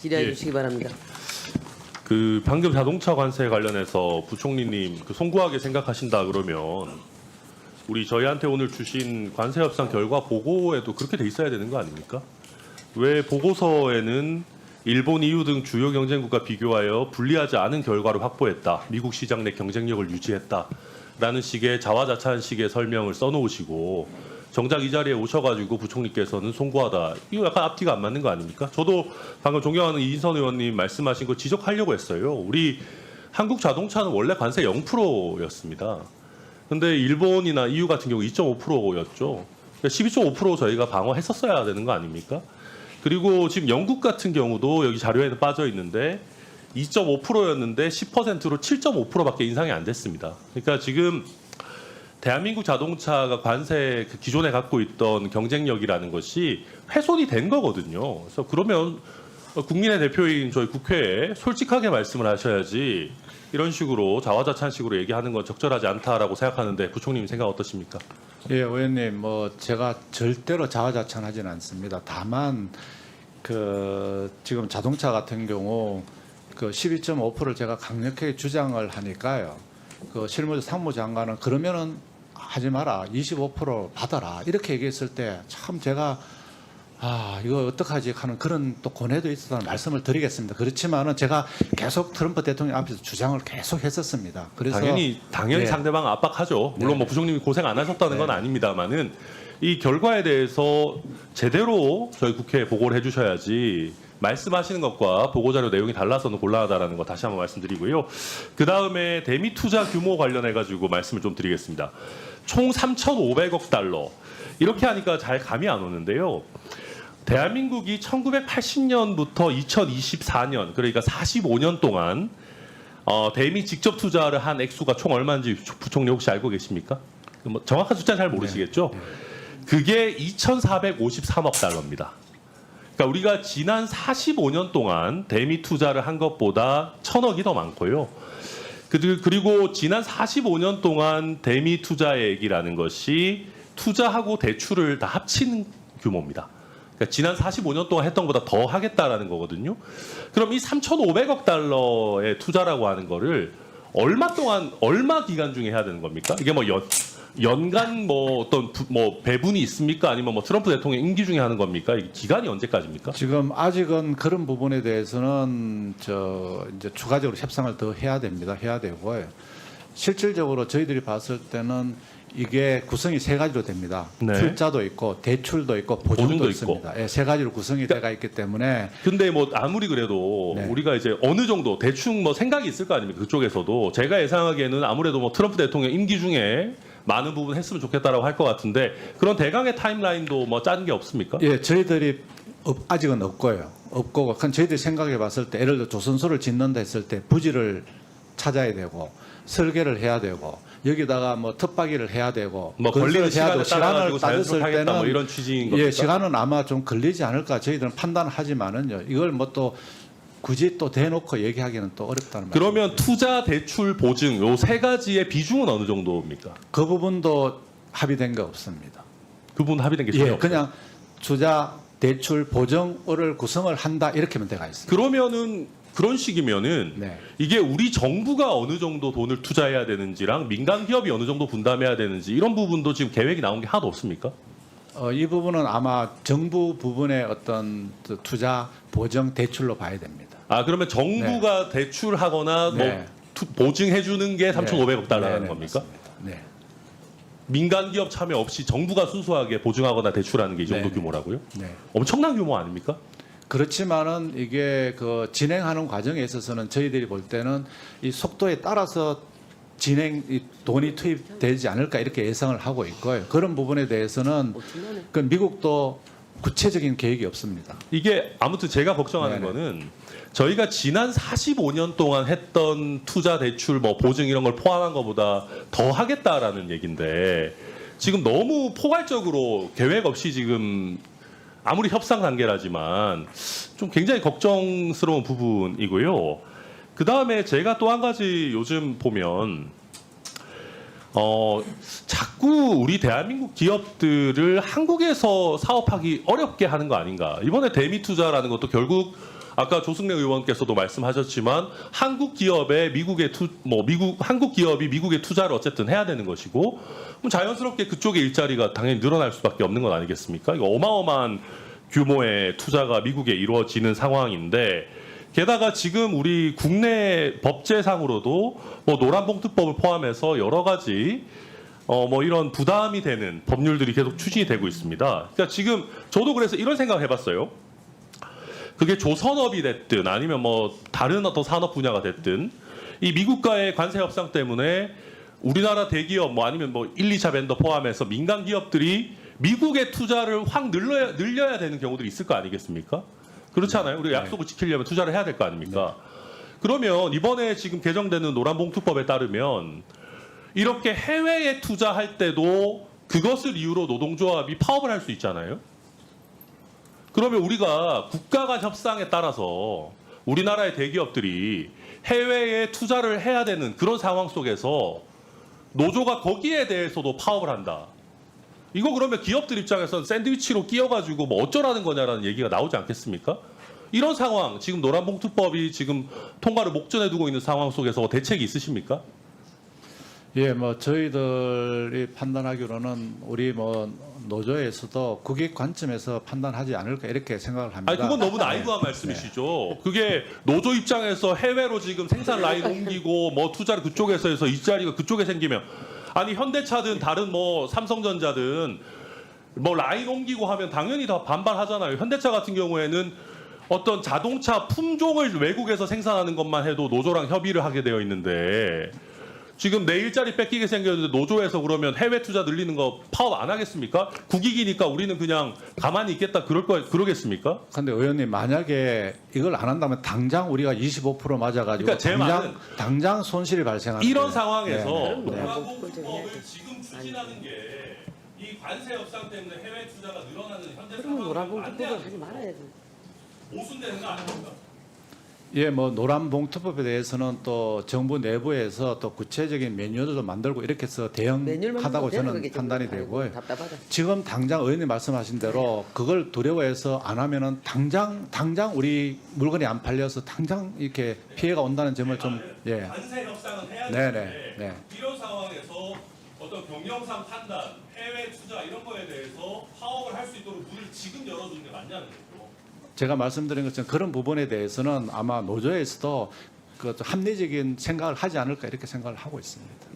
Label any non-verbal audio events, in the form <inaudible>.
질의해 예. 주시기 바랍니다. 그 방금 자동차 관세 관련해서 부총리님 그 송구하게 생각하신다 그러면 우리 저희한테 오늘 주신 관세 협상 결과 보고에도 그렇게 돼 있어야 되는 거 아닙니까? 왜 보고서에는 일본, EU 등 주요 경쟁국과 비교하여 불리하지 않은 결과를 확보했다. 미국 시장 내 경쟁력을 유지했다. 라는 식의 자화자찬 식의 설명을 써놓으시고 정작 이 자리에 오셔가지고 부총리께서는 송구하다. 이거 약간 앞뒤가 안 맞는 거 아닙니까? 저도 방금 존경하는 이인선 의원님 말씀하신 거 지적하려고 했어요. 우리 한국 자동차는 원래 관세 0%였습니다. 근데 일본이나 EU 같은 경우 2.5%였죠. 그러니까 12.5% 저희가 방어했었어야 되는 거 아닙니까? 그리고 지금 영국 같은 경우도 여기 자료에는 빠져 있는데 2.5%였는데 10%로 7.5%밖에 인상이 안 됐습니다. 그러니까 지금 대한민국 자동차가 관세 그 기존에 갖고 있던 경쟁력이라는 것이 훼손이 된 거거든요. 그래서 그러면 국민의 대표인 저희 국회에 솔직하게 말씀을 하셔야지 이런 식으로 자화자찬식으로 얘기하는 건 적절하지 않다라고 생각하는데 부총님 생각 어떠십니까? 예, 의원님, 뭐 제가 절대로 자화자찬하지는 않습니다. 다만 그 지금 자동차 같은 경우 그 12.5%를 제가 강력하게 주장을 하니까요. 그 실무 상무장관은 그러면은 하지 마라, 25% 받아라 이렇게 얘기했을 때 참 제가 아 이거 어떡하지 하는 그런 또 고뇌도 있었다는 말씀을 드리겠습니다. 그렇지만은 제가 계속 트럼프 대통령 앞에서 주장을 계속 했었습니다. 그래서 당연히 당연히 예. 상대방 압박하죠. 물론 네. 뭐 부총님이 고생 안 하셨다는 건 아닙니다만은 이 결과에 대해서 제대로 저희 국회에 보고를 해 주셔야지 말씀하시는 것과 보고 자료 내용이 달라서는 곤란하다라는 거 다시 한번 말씀드리고요. 그 다음에 대미 투자 규모 관련해 가지고 말씀을 좀 드리겠습니다. 총 3,500억 달러 이렇게 하니까 잘 감이 안 오는데요. 대한민국이 1980년부터 2024년 그러니까 45년 동안 어, 대미 직접 투자를 한 액수가 총 얼마인지 부총리 혹시 알고 계십니까? 뭐 정확한 숫자 잘 모르시겠죠? 그게 2,453억 달러입니다. 그러니까 우리가 지난 45년 동안 대미 투자를 한 것보다 천억이 더 많고요. 그- 그리고 지난 45년 동안 대미 투자액이라는 것이 투자하고 대출을 다 합친 규모입니다. 그러니까 지난 45년 동안 했던 것보다 더 하겠다라는 거거든요. 그럼 이 3,500억 달러의 투자라고 하는 거를 얼마 동안 얼마 기간 중에 해야 되는 겁니까? 이게 뭐 연, 연간 뭐 어떤 부- 뭐 배분이 있습니까? 아니면 뭐 트럼프 대통령 임기 중에 하는 겁니까? 이게 기간이 언제까지입니까? 지금 아직은 그런 부분에 대해서는 저 이제 추가적으로 협상을 더 해야 됩니다. 해야 되고요. 실질적으로 저희들이 봤을 때는 이게 구성이 세 가지로 됩니다. 네. 출자도 있고 대출도 있고 보증도, 보증도 있습니다. 예, 세 가지로 구성이 돼가 있기 때문에 근데 뭐 아무리 그래도 네. 우리가 이제 어느 정도 대충 뭐 생각이 있을 거 아닙니까 그쪽에서도 제가 예상하기에는 아무래도 뭐 트럼프 대통령 임기 중에 많은 부분 했으면 좋겠다라고 할 것 같은데 그런 대강의 타임라인도 뭐짠게 없습니까? 예, 저희들이 없- 아직은 없고요. 없고 그 저희들이 생각해 봤을 때 예를 들어 조선소를 짓는다 했을 때 부지를 찾아야 되고 설계를 해야 되고 여기다가 뭐 텃밭기를 해야 되고 뭐 건설을 걸리는 해야 시간에 되고 따라 가지고 시간을 따졌을 자연스럽게 하겠다 뭐 이런 취지인 겁니까? 예, 시간은 아마 좀 걸리지 않을까 저희들은 판단하지만은요. 이걸 뭐 또 굳이 또 대놓고 얘기하기는 또 어렵다는 말씀. 그러면 투자, 대출, 보증 요 세 가지의 비중은 어느 정도입니까? 그 부분도 합의된 게 없습니다. 그 부분 합의된 게 전혀 예, 없어요. 그냥 투자, 대출, 보증을 구성을 한다 이렇게만 돼가 있습니다. 그러면은 그런 식이면은 네. 이게 우리 정부가 어느 정도 돈을 투자해야 되는지랑 민간 기업이 어느 정도 분담해야 되는지 이런 부분도 지금 계획이 나온 게 하나도 없습니까? 어, 이 부분은 아마 정부 부분의 어떤 그 투자 보정 대출로 봐야 됩니다. 아 그러면 정부가 대출하거나 네. 뭐 투- 보증해 주는 게 3,500억 달러라는 네, 네, 겁니까? 맞습니다. 네. 민간 기업 참여 없이 정부가 순수하게 보증하거나 대출하는 게 이 정도 네, 네. 규모라고요? 네. 엄청난 규모 아닙니까? 그렇지만은 이게 그 진행하는 과정에 있어서는 저희들이 볼 때는 이 속도에 따라서 진행 이 돈이 투입되지 않을까 이렇게 예상을 하고 있고요. 그런 부분에 대해서는 그 미국도 구체적인 계획이 없습니다. 이게 아무튼 제가 걱정하는 네네. 거는 저희가 지난 45년 동안 했던 투자 대출 뭐 보증 이런 걸 포함한 것보다 더 하겠다라는 얘긴데 지금 너무 포괄적으로 계획 없이 지금 아무리 협상 단계라지만 좀 굉장히 걱정스러운 부분이고요. 그 다음에 제가 또 한 가지 요즘 보면 어 자꾸 우리 대한민국 기업들을 한국에서 사업하기 어렵게 하는 거 아닌가. 이번에 대미 투자라는 것도 결국 아까 조승래 의원께서도 말씀하셨지만 한국 기업에 미국의 투 뭐 미국 한국 기업이 미국에 투자를 어쨌든 해야 되는 것이고 그럼 자연스럽게 그쪽의 일자리가 당연히 늘어날 수밖에 없는 건 아니겠습니까? 이거 어마어마한 규모의 투자가 미국에 이루어지는 상황인데 게다가 지금 우리 국내 법제상으로도 뭐 노란봉투법을 포함해서 여러 가지 어 뭐 이런 부담이 되는 법률들이 계속 추진이 되고 있습니다. 그러니까 지금 저도 그래서 이런 생각을 해봤어요. 그게 조선업이 됐든 아니면 뭐 다른 어떤 산업 분야가 됐든 이 미국과의 관세 협상 때문에 우리나라 대기업 뭐 아니면 뭐 1, 2차 벤더 포함해서 민간 기업들이 미국의 투자를 확 늘려야, 늘려야 되는 경우들이 있을 거 아니겠습니까? 그렇지 않아요? 우리가 약속을 지키려면 투자를 해야 될 거 아닙니까? 그러면 이번에 지금 개정되는 노란봉투법에 따르면 이렇게 해외에 투자할 때도 그것을 이유로 노동조합이 파업을 할 수 있잖아요. 그러면 우리가 국가 간 협상에 따라서 우리나라의 대기업들이 해외에 투자를 해야 되는 그런 상황 속에서 노조가 거기에 대해서도 파업을 한다. 이거 그러면 기업들 입장에서는 샌드위치로 끼어가지고 뭐 어쩌라는 거냐라는 얘기가 나오지 않겠습니까? 이런 상황, 지금 노란봉투법이 지금 통과를 목전에 두고 있는 상황 속에서 대책이 있으십니까? 예, 뭐 저희들이 판단하기로는 우리 뭐 노조에서도 국익 관점에서 판단하지 않을까 이렇게 생각을 합니다. 아니 그건 너무 나이브한 말씀이시죠. 그게 노조 입장에서 해외로 지금 생산 라인 <laughs> 옮기고 뭐 투자를 그쪽에서 해서 일자리가 그쪽에 생기면 아니 현대차든 다른 뭐 삼성전자든 뭐 라인 옮기고 하면 당연히 다 반발하잖아요. 현대차 같은 경우에는 어떤 자동차 품종을 외국에서 생산하는 것만 해도 노조랑 협의를 하게 되어 있는데 지금 내 일자리 뺏기게 생겼는데 노조에서 그러면 해외 투자 늘리는 거 파업 안 하겠습니까? 국익이니까 우리는 그냥 가만히 있겠다 그럴 거 그러겠습니까? 근데 의원님 만약에 이걸 안 한다면 당장 우리가 25% 맞아가지고 그러니까 제 당장 말은 당장 손실이 발생하는 이런 거예요. 상황에서 네, 네. 노란봉투법을 지금 추진하는 게 이 관세 협상 때문에 해외 투자가 늘어나는 현재 그러면 상황을 노란봉투법을 하지 반대하는 말아야 돼. 모순되는 거 아닙니까? 예, 뭐 노란 봉투법에 대해서는 또 정부 내부에서 또 구체적인 매뉴얼도 좀 만들고 이렇게 해서 대응하다고 저는. 판단이 되고요. 지금 당장 의원님 말씀하신 대로 그걸 두려워해서 안 하면은 당장 당장 우리 물건이 안 팔려서 당장 이렇게 피해가 온다는 점을 좀 예. 관세 협상은 해야 네, 되는데 네, 네. 이런 상황에서 어떤 경영상 판단, 해외 투자 이런 거에 대해서 파업을 할 수 있도록 문을 지금 열어주는 게 맞냐는 거죠. 제가 말씀드린 것처럼 그런 부분에 대해서는 아마 노조에서도 그 합리적인 생각을 하지 않을까 이렇게 생각을 하고 있습니다.